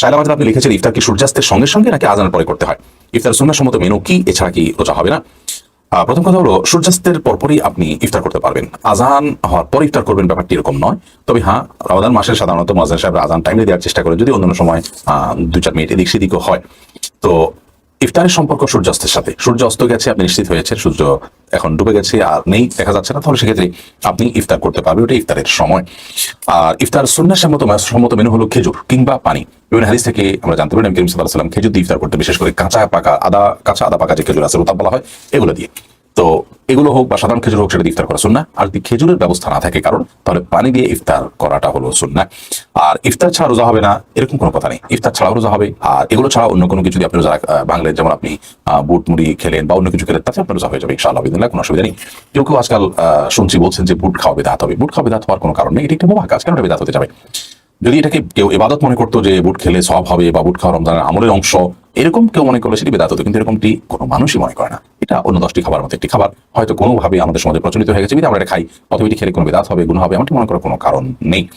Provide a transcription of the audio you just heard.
শায়লাবাজার আপনি লিখেছেন ইফতার কি সূর্যাস্তের সঙ্গে সঙ্গে নাকি আজানের পরে করতে হয়? ইফতার সুন্নাহ সম্মত মেনু কি? এছাড়া কি রোজা হবে না? প্রথম কথা হলো, সূর্যাস্তের পরপরই আপনি ইফতার করতে পারবেন। আজান হওয়ার পর ইফতার করবেন ব্যাপারটি এরকম নয়। তবে হ্যাঁ রমাদান মাসে সাধারণত মজান সাহেব আজান টাইমে দেওয়ার চেষ্টা করেন যদি অন্যান্য সময় দু চার মিনিট এদিক সেদিকও হয়। তো, ইফতারের সম্পর্ক সূর্যাস্তের সাথে। সূর্য অস্ত গেছে, আপনি নিশ্চিত হয়েছে সূর্য এখন ডুবে গেছে, আর নেই, দেখা যাচ্ছে না। তাহলে সেক্ষেত্রে আপনি ইফতার করতে পারবেন, ওটা ইফতারের সময়। আর ইফতার সন্ন্যাস সম্মত সম্মত মেনু হলো খেজুর কিংবা পানি। বিভিন্ন হাদিস থেকে আমরা জানতে পারি করিম সাল্লাল্লাহু সাল্লাম খেজুর দিয়ে ইফতার করতে, বিশেষ করে কাঁচা পাকা আদা, কাঁচা আদা পাকা যে খেজুর আছে রোতাব বলা হয়, এগুলো দিয়ে। তো এগুলো হোক বা সাধারণ খেজুর হোক, সেটা ইফতার করা সুন্না আর যদি খেজুরের ব্যবস্থা না থাকে কারণ, তাহলে পানি দিয়ে ইফতার করাটা হলো সুন্না আর ইফতার ছাড়া রোজা হবে না, এরকম কোনো কথা নেই। ইফতার ছাড়াও রোজা হবে, আর এগুলো ছাড়া অন্য কোনো কিছু যদি আপনি রোজা ভাঙলেন, যেমন আপনি বুট, মুড়ি খেলেন বা অন্য কিছু খেলেন, তাতে আপনার রোজা হয়ে যাবে, ইনশাআল্লাহ বিদিল্লাহ কোনো অসুবিধা নেই। কেউ কেউ আজকাল শুনছি বলছেন যে বুট খাওয়া বেদাত হবে। বুট খাওয়া বেদাত হওয়ার কোনো কারণ নেই, এটি একটা বোমা কাজ, কেন বেদাত হতে যাবে? যদি এটাকে কেউ ইবাদত মনে করতো যে বুট খেলে সব হবে বা বুট খাওয়া রমজানের আমলের অংশ, এরকম কেউ মনে করলে সেটি বেদাত হতো, কিন্তু এরকমটি কোনো মানুষই মনে করে না। এটা অন্য দশটি খাবার মতো একটি খাবার। হয়তো কোনোভাবে আমাদের সমাজে প্রচলিত হয়ে গেছে যদি আমরা এটা খাই। অথবা এটি খেলে কোনো বেদাত হবে, গুণ হবে, এমনটি মনে করার কোনো কারণ নেই।